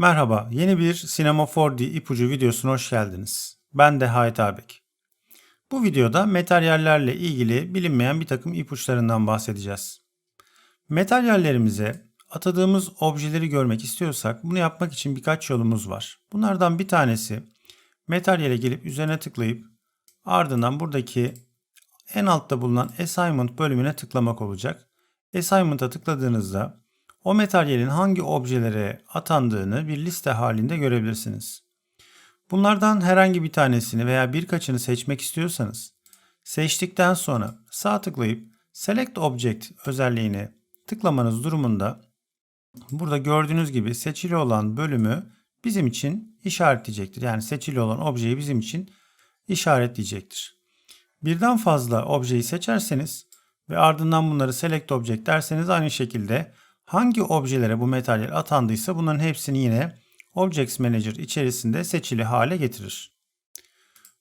Merhaba, yeni bir Sinema 4D ipucu videosuna hoş geldiniz. Ben de Hait Abek. Bu videoda materyallerle ilgili bilinmeyen bir takım ipuçlarından bahsedeceğiz. Materyallerimize atadığımız objeleri görmek istiyorsak bunu yapmak için birkaç yolumuz var. Bunlardan bir tanesi materyale gelip üzerine tıklayıp ardından buradaki en altta bulunan assignment bölümüne tıklamak olacak. Assignment'a tıkladığınızda o materyalin hangi objelere atandığını bir liste halinde görebilirsiniz. Bunlardan herhangi bir tanesini veya birkaçını seçmek istiyorsanız seçtikten sonra sağ tıklayıp Select Object özelliğine tıklamanız durumunda burada gördüğünüz gibi seçili olan bölümü bizim için işaretleyecektir. Yani seçili olan objeyi bizim için işaretleyecektir. Birden fazla objeyi seçerseniz ve ardından bunları Select Object derseniz aynı şekilde hangi objelere bu materyal atandıysa bunların hepsini yine Objects Manager içerisinde seçili hale getirir.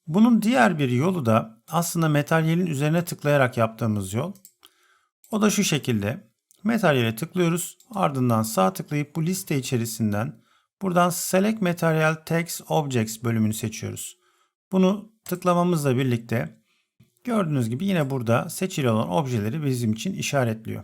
Bunun diğer bir yolu da aslında materyalin üzerine tıklayarak yaptığımız yol. O da şu şekilde. Materyale tıklıyoruz. Ardından sağ tıklayıp bu liste içerisinden buradan Select Material Text Objects bölümünü seçiyoruz. Bunu tıklamamızla birlikte gördüğünüz gibi yine burada seçili olan objeleri bizim için işaretliyor.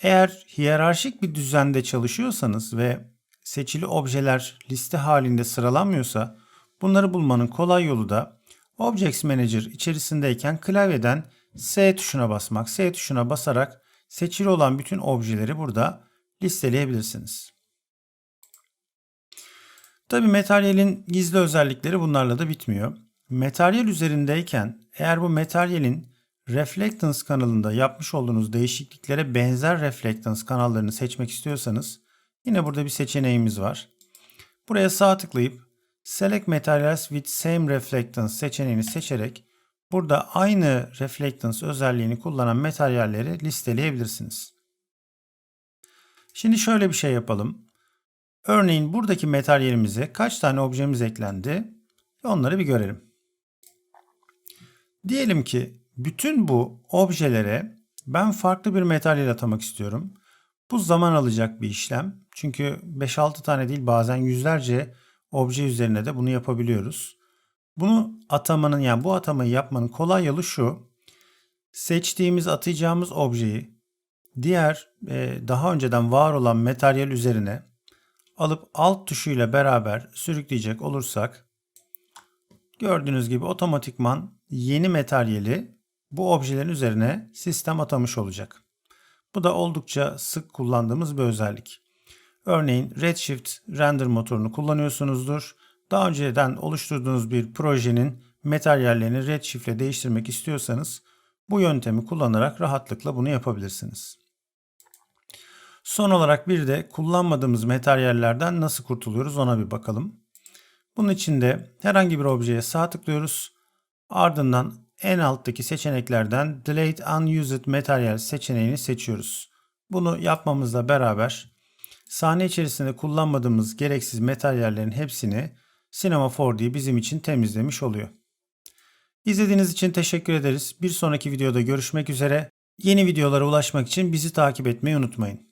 Eğer hiyerarşik bir düzende çalışıyorsanız ve seçili objeler liste halinde sıralanmıyorsa bunları bulmanın kolay yolu da Objects Manager içerisindeyken klavyeden S tuşuna basmak. S tuşuna basarak seçili olan bütün objeleri burada listeleyebilirsiniz. Tabi materyalin gizli özellikleri bunlarla da bitmiyor. Materyal üzerindeyken eğer bu materyalin Reflectance kanalında yapmış olduğunuz değişikliklere benzer Reflectance kanallarını seçmek istiyorsanız yine burada bir seçeneğimiz var. Buraya sağ tıklayıp Select Materials with Same Reflectance seçeneğini seçerek burada aynı Reflectance özelliğini kullanan materyalleri listeleyebilirsiniz. Şimdi şöyle bir şey yapalım. Örneğin buradaki materyalimize kaç tane objemiz eklendi? Onları bir görelim. Diyelim ki bütün bu objelere ben farklı bir materyal atamak istiyorum. Bu zaman alacak bir işlem. Çünkü 5-6 tane değil bazen yüzlerce obje üzerine de bunu yapabiliyoruz. Bunu atamanın yani bu atamayı yapmanın kolay yolu şu. Seçtiğimiz atayacağımız objeyi diğer e, daha önceden var olan materyal üzerine alıp alt tuşuyla beraber sürükleyecek olursak gördüğünüz gibi otomatikman yeni materyali bu objelerin üzerine sistem atamış olacak. Bu da oldukça sık kullandığımız bir özellik. Örneğin Redshift render motorunu kullanıyorsunuzdur. Daha önceden oluşturduğunuz bir projenin materyallerini Redshift ile değiştirmek istiyorsanız bu yöntemi kullanarak rahatlıkla bunu yapabilirsiniz. Son olarak bir de kullanmadığımız materyallerden nasıl kurtuluyoruz ona bir bakalım. Bunun için de herhangi bir objeye sağ tıklıyoruz. Ardından en alttaki seçeneklerden Delete Unused Material seçeneğini seçiyoruz. Bunu yapmamızla beraber sahne içerisinde kullanmadığımız gereksiz materyallerin hepsini Cinema 4D bizim için temizlemiş oluyor. İzlediğiniz için teşekkür ederiz. Bir sonraki videoda görüşmek üzere. Yeni videolara ulaşmak için bizi takip etmeyi unutmayın.